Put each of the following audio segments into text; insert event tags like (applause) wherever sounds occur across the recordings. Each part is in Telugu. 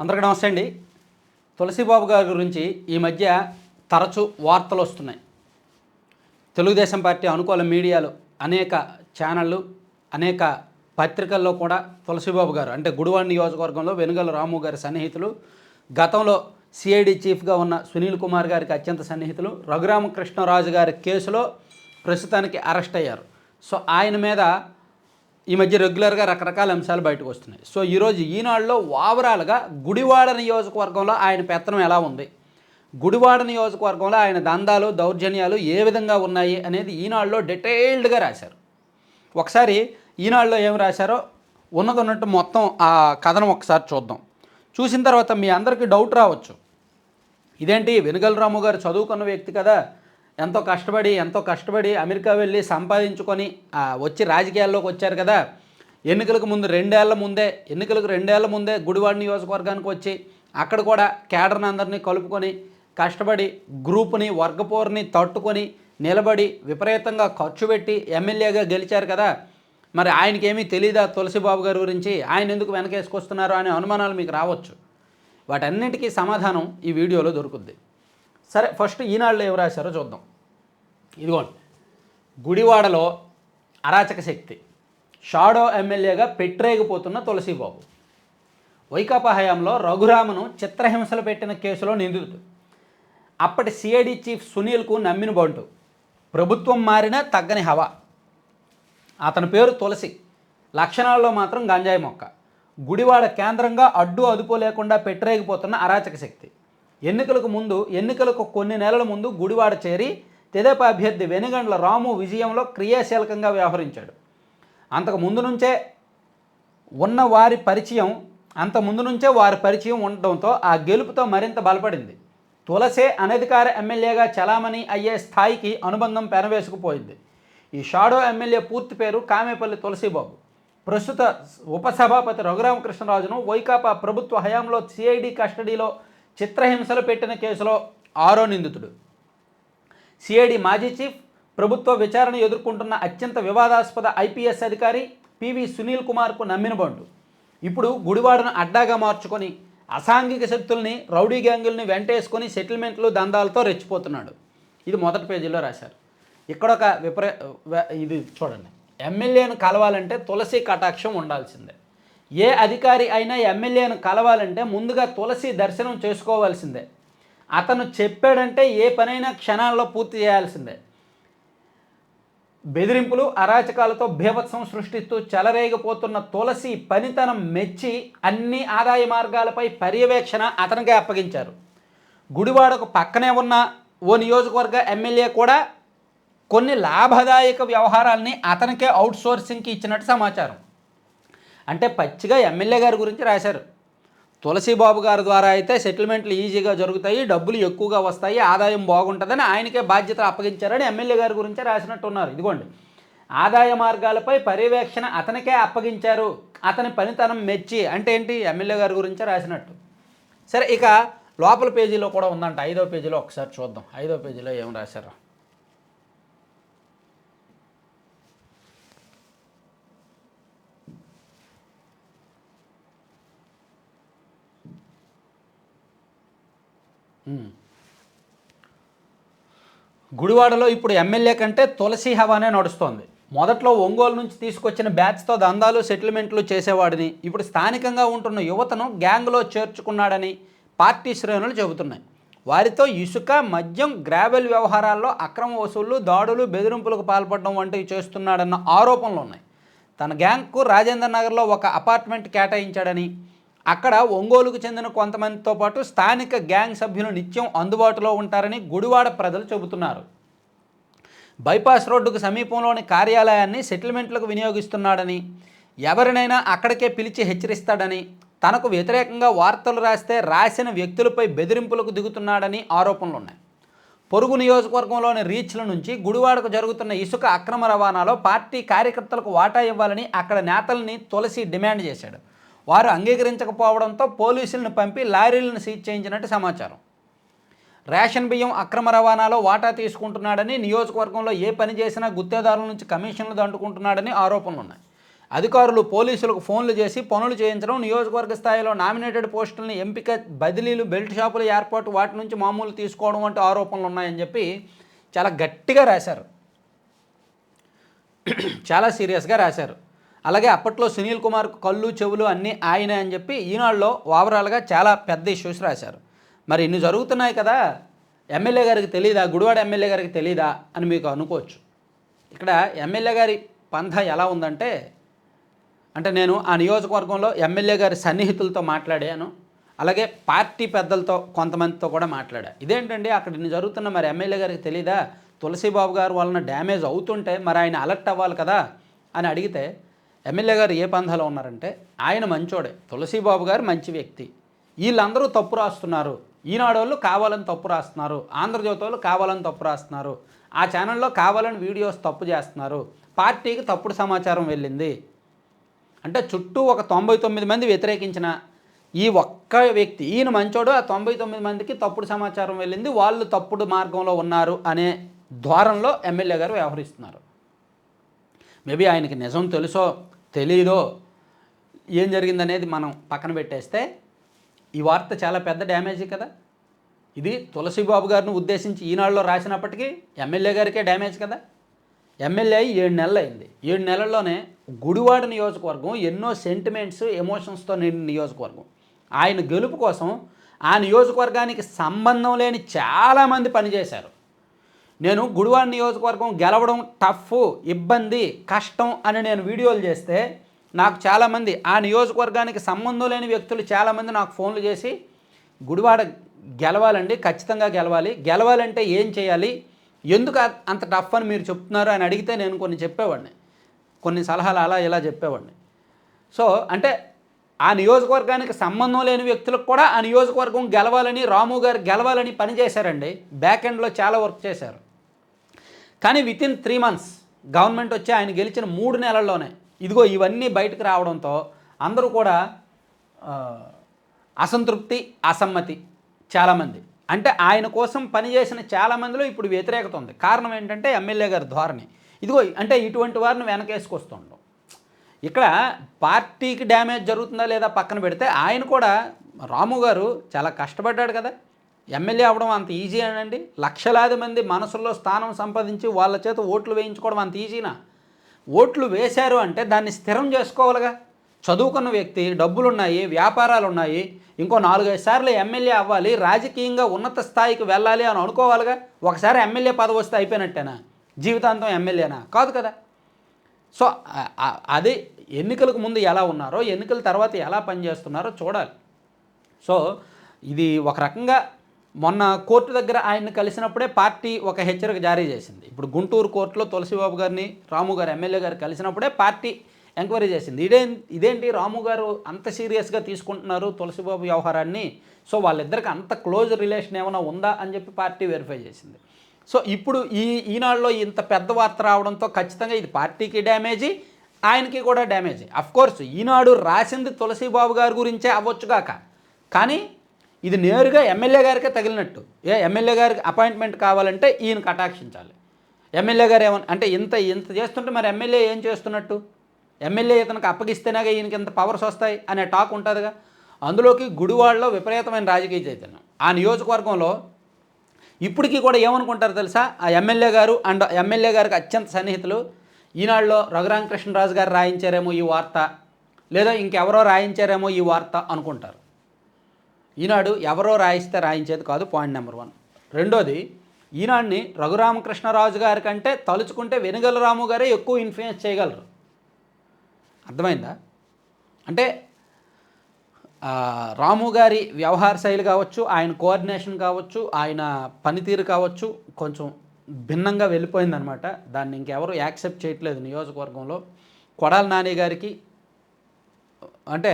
అందరికీ నమస్తే అండి. తులసిబాబు గారి గురించి ఈ మధ్య తరచూ వార్తలు వస్తున్నాయి. తెలుగుదేశం పార్టీ అనుకూల మీడియాలు అనేక ఛానళ్ళు అనేక పత్రికల్లో కూడా తులసిబాబు గారు అంటే గుడివాడ నియోజకవర్గంలో వెనుగల రాము గారి సన్నిహితులు గతంలో సిఐడి చీఫ్గా ఉన్న సునీల్ కుమార్ గారికి అత్యంత సన్నిహితులు రఘురామకృష్ణరాజు గారి కేసులో ప్రస్తుతానికి అరెస్ట్ అయ్యారు. సో ఆయన మీద ఈ మధ్య రెగ్యులర్గా రకరకాల అంశాలు బయటకు వస్తున్నాయి. సో ఈరోజు ఈనాడులో ఓవరాల్గా గుడివాడ నియోజకవర్గంలో ఆయన పెత్తనం ఎలా ఉంది? గుడివాడ నియోజకవర్గంలో ఆయన దందాలు దౌర్జన్యాలు ఏ విధంగా ఉన్నాయి అనేది ఈనాడులో డీటెయిల్డ్గా రాశారు. ఒకసారి ఈనాడులో ఏం రాశారో ఉన్నది ఉన్నట్టు మొత్తం ఆ కథనం ఒకసారి చూద్దాం. చూసిన తర్వాత మీ అందరికీ డౌట్ రావచ్చు. ఇదేంటి? వెనుగల రాము గారు చదువుకున్న వ్యక్తి కదా. ఎంతో కష్టపడి ఎంతో కష్టపడి అమెరికా వెళ్ళి సంపాదించుకొని వచ్చి రాజకీయాల్లోకి వచ్చారు కదా. ఎన్నికలకు ముందు రెండేళ్ళ ముందే ఎన్నికలకు రెండేళ్ళ ముందే గుడివాడ నియోజకవర్గానికి వచ్చి అక్కడ కూడా కేడర్ని అందరినీ కలుపుకొని కష్టపడి గ్రూప్ని వర్గపోర్ని తట్టుకొని నిలబడి విపరీతంగా ఖర్చు పెట్టి ఎమ్మెల్యేగా గెలిచారు కదా. మరి ఆయనకేమీ తెలియదా తులసిబాబు గారి గురించి? ఆయన ఎందుకు వెనకేసుకొస్తున్నారు అనే అనుమానాలు మీకు రావచ్చు. వాటన్నిటికీ సమాధానం ఈ వీడియోలో దొరుకుద్ది. సరే ఫస్ట్ ఈనాళ్ళు ఏం రాశారో చూద్దాం. ఇదిగోండి. గుడివాడలో అరాచక శక్తి షాడో ఎమ్మెల్యేగా పెట్టరేగిపోతున్న తులసిబాబు. వైకాపా హయాంలో రఘురామను చిత్రహింసలు పెట్టిన కేసులో నిందితుడు. అప్పటి సిఐడి చీఫ్ సునీల్కు నమ్మిన బంటు. ప్రభుత్వం మారినా తగ్గని హవా. అతని పేరు తులసి. లక్షణాల్లో మాత్రం గంజాయి మొక్క. గుడివాడ కేంద్రంగా అడ్డు అదుపు లేకుండా పెట్టరేగిపోతున్న అరాచక శక్తి. ఎన్నికలకు ముందు ఎన్నికలకు కొన్ని నెలల ముందు గుడివాడ చేరి తెదేపా అభ్యర్థి వెనుగండ్ల రాము విజయంలో క్రియాశీలకంగా వ్యవహరించాడు. అంతకు ముందు నుంచే ఉన్న వారి పరిచయం అంత ముందు నుంచే వారి పరిచయం ఉండడంతో ఆ గెలుపుతో మరింత బలపడింది. తులసే అనధికార ఎమ్మెల్యేగా చలామణి అయ్యే స్థాయికి అనుబంధం పెనవేసుకుపోయింది. ఈ షాడో ఎమ్మెల్యే పూర్తి పేరు కామేపల్లి తులసిబాబు. ప్రస్తుత ఉపసభాపతి రఘురామకృష్ణరాజును వైకాపా ప్రభుత్వ హయాంలో సిఐడి కస్టడీలో చిత్రహింసలు పెట్టిన కేసులో ఆరో నిందితుడు. సిఐడి మాజీ చీఫ్ ప్రభుత్వ విచారణ ఎదుర్కొంటున్న అత్యంత వివాదాస్పద ఐపీఎస్ అధికారి పివి సునీల్ కుమార్కు నమ్మిన బంటు ఇప్పుడు గుడివాడను అడ్డాగా మార్చుకొని అసాంఘిక శక్తుల్ని రౌడీ గ్యాంగుల్ని వెంటేసుకొని సెటిల్మెంట్లు దందాలతో రెచ్చిపోతున్నాడు. ఇది మొదటి పేజీలో రాశారు. ఇక్కడ ఒక విపరీ ఇది చూడండి. ఎమ్మెల్యేను కలవాలంటే తులసి కటాక్షం ఉండాల్సిందే. ఏ అధికారి అయినా ఎమ్మెల్యేను కలవాలంటే ముందుగా తులసి దర్శనం చేసుకోవాల్సిందే. అతను చెప్పాడంటే ఏ పనైనా క్షణాల్లో పూర్తి చేయాల్సిందే. బెదిరింపులు అరాచకాలతో భీభత్సం సృష్టిస్తూ చెలరేగిపోతున్న తులసి పనితనం మెచ్చి అన్ని ఆదాయ మార్గాలపై పర్యవేక్షణ అతనికే అప్పగించారు. గుడివాడకు పక్కనే ఉన్న ఓ నియోజకవర్గ ఎమ్మెల్యే కూడా కొన్ని లాభదాయక వ్యవహారాల్ని అతనికే అవుట్సోర్సింగ్కి ఇచ్చినట్టు సమాచారం. అంటే పచ్చిగా ఎమ్మెల్యే గారి గురించి రాశారు. తులసిబాబు గారి ద్వారా అయితే సెటిల్మెంట్లు ఈజీగా జరుగుతాయి డబ్బులు ఎక్కువగా వస్తాయి ఆదాయం బాగుంటుందని ఆయనకే బాధ్యత అప్పగించారని ఎమ్మెల్యే గారి గురించే రాసినట్టు ఉన్నారు ఇదిగోండి. ఆదాయ మార్గాలపై పర్యవేక్షణ అతనికే అప్పగించారు. అతని పనితనం మెచ్చి అంటే ఏంటి? ఎమ్మెల్యే గారి గురించే రాసినట్టు. సరే ఇక లోపల పేజీలో కూడా ఉందంట. ఐదో పేజీలో ఒకసారి చూద్దాం. ఐదో పేజీలో ఏం రాశారు. గుడివాడలో ఇప్పుడు ఎమ్మెల్యే కంటే తులసి హవానే నడుస్తోంది. మొదట్లో ఒంగోలు నుంచి తీసుకొచ్చిన బ్యాచ్తో దందాలు సెటిల్మెంట్లు చేసేవాడిని. ఇప్పుడు స్థానికంగా ఉంటున్న యువతను గ్యాంగ్లో చేర్చుకున్నాడని పార్టీ శ్రేణులు చెబుతున్నాయి. వారితో ఇసుక మద్యం గ్రావెల్ వ్యవహారాల్లో అక్రమ వసూళ్ళు దాడులు బెదిరింపులకు పాల్పడడం వంటివి చేస్తున్నాడన్న ఆరోపణలు ఉన్నాయి. తన గ్యాంగ్కు రాజేంద్ర నగర్లో ఒక అపార్ట్మెంట్ కేటాయించాడని అక్కడ ఒంగోలుకు చెందిన కొంతమందితో పాటు స్థానిక గ్యాంగ్ సభ్యులు నిత్యం అందుబాటులో ఉంటారని గుడివాడ ప్రజలు చెబుతున్నారు. బైపాస్ రోడ్డుకు సమీపంలోని కార్యాలయాన్ని సెటిల్మెంట్లకు వినియోగిస్తున్నాడని ఎవరినైనా అక్కడికే పిలిచి హెచ్చరిస్తాడని తనకు వ్యతిరేకంగా వార్తలు రాస్తే రాసిన వ్యక్తులపై బెదిరింపులకు దిగుతున్నాడని ఆరోపణలు ఉన్నాయి. పొరుగు నియోజకవర్గంలోని రీచ్ల నుంచి గుడివాడకు జరుగుతున్న ఇసుక అక్రమ రవాణాలో పార్టీ కార్యకర్తలకు వాటా ఇవ్వాలని అక్కడ నేతల్ని తులసి డిమాండ్ చేశాడు. వారు అంగీకరించకపోవడంతో పోలీసులను పంపి లారీలను సీజ్ చేయించినట్టు సమాచారం. రేషన్ బియ్యం అక్రమ రవాణాలో వాటా తీసుకుంటున్నాడని నియోజకవర్గంలో ఏ పని చేసినా గుత్తేదారుల నుంచి కమిషన్లు దండుకుంటున్నాడని ఆరోపణలు ఉన్నాయి. అధికారులు పోలీసులకు ఫోన్లు చేసి పనులు చేయించడం నియోజకవర్గ స్థాయిలో నామినేటెడ్ పోస్టులను ఎంపిక బదిలీలు బెల్ట్ షాపుల ఏర్పాటు వాటి నుంచి మామూలు తీసుకోవడం వంటి ఆరోపణలు ఉన్నాయని చెప్పి చాలా గట్టిగా రాశారు. (clears throat) చాలా సీరియస్గా రాశారు. అలాగే అప్పట్లో సునీల్ కుమార్ కళ్ళు చెవులు అన్నీ ఆయనే అని చెప్పి ఈనాడులో ఓవరాల్గా చాలా పెద్ద ఇష్యూస్ రాశారు. మరి ఇన్ని జరుగుతున్నాయి కదా ఎమ్మెల్యే గారికి తెలీదా గుడివాడ ఎమ్మెల్యే గారికి తెలీదా అని మీకు అనుకోవచ్చు. ఇక్కడ ఎమ్మెల్యే గారి పంథ ఎలా ఉందంటే అంటే నేను ఆ నియోజకవర్గంలో ఎమ్మెల్యే గారి సన్నిహితులతో మాట్లాడాను అలాగే పార్టీ పెద్దలతో కొంతమందితో కూడా మాట్లాడా. ఇదేంటండి అక్కడ ఇన్ని జరుగుతున్న మరి ఎమ్మెల్యే గారికి తెలీదా తులసిబాబు గారు వలన డ్యామేజ్ అవుతుంటే మరి ఆయన అలర్ట్ అవ్వాలి కదా అని అడిగితే ఎమ్మెల్యే గారు ఏ పంధాలో ఉన్నారంటే ఆయన మంచోడే తులసిబాబు గారు మంచి వ్యక్తి. వీళ్ళందరూ తప్పు రాస్తున్నారు. ఈనాడు వాళ్ళు కావాలని తప్పు రాస్తున్నారు. ఆంధ్రజ్యోతి వాళ్ళు కావాలని తప్పు రాస్తున్నారు. ఆ ఛానల్లో కావాలని వీడియోస్ తప్పు చేస్తున్నారు. పార్టీకి తప్పుడు సమాచారం వెళ్ళింది. అంటే చుట్టూ ఒక తొంభై తొమ్మిది మంది వ్యతిరేకించిన ఈ ఒక్క వ్యక్తి ఈయన మంచోడు ఆ తొంభై తొమ్మిది మందికి తప్పుడు సమాచారం వెళ్ళింది. వాళ్ళు తప్పుడు మార్గంలో ఉన్నారు అనే ద్వారంలో ఎమ్మెల్యే గారు వ్యవహరిస్తున్నారు. మేబీ ఆయనకి నిజం తెలుసో తెలీదో ఏం జరిగిందనేది మనం పక్కన పెట్టేస్తే ఈ వార్త చాలా పెద్ద డ్యామేజ్ కదా. ఇది తులసిబాబు గారిని ఉద్దేశించి ఈనాడులో రాసినప్పటికీ ఎమ్మెల్యే గారికే డ్యామేజ్ కదా. ఎమ్మెల్యే అయ్యి ఏడు నెలలు అయింది ఏడు నెలల్లోనే గుడివాడ నియోజకవర్గం ఎన్నో సెంటిమెంట్స్ ఎమోషన్స్తో నిండిన నియోజకవర్గం. ఆయన గెలుపు కోసం ఆ నియోజకవర్గానికి సంబంధం లేని చాలామంది పనిచేశారు. నేను గుడివాడ నియోజకవర్గం గెలవడం టఫ్ ఇబ్బంది కష్టం అని నేను వీడియోలు చేస్తే నాకు చాలామంది ఆ నియోజకవర్గానికి సంబంధం లేని వ్యక్తులు చాలామంది నాకు ఫోన్లు చేసి గుడివాడ గెలవాలండి ఖచ్చితంగా గెలవాలి. గెలవాలంటే ఏం చేయాలి? ఎందుకు అంత టఫ్ అని మీరు చెప్తున్నారు? అని అడిగితే నేను కొన్ని చెప్పేవాడిని. కొన్ని సలహాలు అలా ఇలా చెప్పేవాడిని. సో అంటే ఆ నియోజకవర్గానికి సంబంధం లేని వ్యక్తులకు కూడా ఆ నియోజకవర్గం గెలవాలని రాము గారు గెలవాలని పనిచేశారండి బ్యాక్ ఎండ్లో చాలా వర్క్ చేశారు. కానీ with in three months government వచ్చి ఆయన గెలిచిన మూడు నెలల్లోనే ఇదిగో ఇవన్నీ బయటకు రావడంతో అందరూ కూడా అసంతృప్తి అసమ్మతి చాలామంది. అంటే ఆయన కోసం పనిచేసిన చాలామందిలో ఇప్పుడు వ్యతిరేకత ఉంది. కారణం ఏంటంటే ఎమ్మెల్యే గారి ధోరణి. ఇదిగో అంటే ఇటువంటి వారిని వెనకేసుకొస్తుండడం ఇక్కడ పార్టీకి డ్యామేజ్ జరుగుతుందా లేదా పక్కన పెడితే ఆయన కూడా రాము గారు చాలా కష్టపడ్డాడు కదా. ఎమ్మెల్యే అవ్వడం అంత ఈజీ అనండి లక్షలాది మంది మనసుల్లో స్థానం సంపాదించి వాళ్ళ చేత ఓట్లు వేయించుకోవడం అంత ఈజీనా ఓట్లు వేశారు అంటే దాన్ని స్థిరం చేసుకోవాలిగా? చదువుకున్న వ్యక్తి డబ్బులు ఉన్నాయి వ్యాపారాలు ఉన్నాయి ఇంకో నాలుగైదు సార్లు ఎమ్మెల్యే అవ్వాలి రాజకీయంగా ఉన్నత స్థాయికి వెళ్ళాలి అని అనుకోవాలిగా? ఒకసారి ఎమ్మెల్యే పదవి వస్తే అయిపోయినట్టేనా? జీవితాంతం ఎమ్మెల్యేనా? కాదు కదా. సో అదే ఎన్నికలకు ముందు ఎలా ఉన్నారో ఎన్నికల తర్వాత ఎలా పనిచేస్తున్నారో చూడాలి. సో ఇది ఒక రకంగా మొన్న కోర్టు దగ్గర ఆయన్ని కలిసినప్పుడే పార్టీ ఒక హెచ్చరిక జారీ చేసింది. ఇప్పుడు గుంటూరు కోర్టులో తులసిబాబు గారిని రాము గారు ఎమ్మెల్యే గారు కలిసినప్పుడే పార్టీ ఎంక్వైరీ చేసింది. ఇదే ఇదేంటి రాము గారు అంత సీరియస్గా తీసుకుంటున్నారు తులసిబాబు వ్యవహారాన్ని? సో వాళ్ళిద్దరికి అంత క్లోజ్ రిలేషన్ ఏమైనా ఉందా అని చెప్పి పార్టీ వెరిఫై చేసింది. సో ఇప్పుడు ఈ ఈనాడులో ఇంత పెద్ద వార్త రావడంతో ఖచ్చితంగా ఇది పార్టీకి డ్యామేజీ ఆయనకి కూడా డ్యామేజీ. అఫ్కోర్స్ ఈనాడు రాసింది తులసిబాబు గారి గురించే అవ్వచ్చుగాక కానీ ఇది నేరుగా ఎమ్మెల్యే గారికే తగిలినట్టు. ఏ ఎమ్మెల్యే గారికి అపాయింట్మెంట్ కావాలంటే ఈయన కటాక్షించాలి ఎమ్మెల్యే గారు ఏమన్నా అంటే ఇంత ఇంత చేస్తుంటే మరి ఎమ్మెల్యే ఏం చేస్తున్నట్టు? ఎమ్మెల్యే ఇతనికి అప్పగిస్తేనేగా ఈయనకి ఇంత పవర్స్ వస్తాయి అనే టాక్ ఉంటుందిగా. అందులోకి గుడివాడలో విపరీతమైన రాజకీయ చైతన్యం. ఆ నియోజకవర్గంలో ఇప్పటికీ కూడా ఏమనుకుంటారు తెలుసా? ఆ ఎమ్మెల్యే గారు అండ్ ఎమ్మెల్యే గారికి అత్యంత సన్నిహితులు ఈనాడులో రఘురామకృష్ణరాజు గారు రాయించారేమో ఈ వార్త లేదా ఇంకెవరో రాయించారేమో ఈ వార్త అనుకుంటారు. ఈనాడు ఎవరో రాయిస్తే రాయించేది కాదు పాయింట్ నెంబర్ వన్. రెండోది ఈనాడిని రఘురామకృష్ణరాజు గారి కంటే తలుచుకుంటే వెనుగల రాము గారే ఎక్కువ ఇన్ఫ్లుయెన్స్ చేయగలరు. అర్థమైందా? అంటే రాము గారి వ్యవహార శైలి కావచ్చు ఆయన కోఆర్డినేషన్ కావచ్చు ఆయన పనితీరు కావచ్చు కొంచెం భిన్నంగా వెళ్ళిపోయిందనమాట దాన్ని ఇంకెవరు యాక్సెప్ట్ చేయట్లేదు నియోజకవర్గంలో. కొడాల నాని గారికి అంటే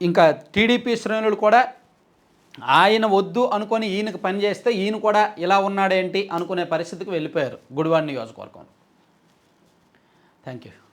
ఇంకా టీడీపీ శ్రేణులు కూడా ఆయన వద్దు అనుకొని ఈయనకు పని చేస్తే ఈయన కూడా ఇలా ఉన్నాడేంటి అనుకునే పరిస్థితికి వెళ్ళిపోయారు గుడివాడ నియోజకవర్గం థ్యాంక్ యూ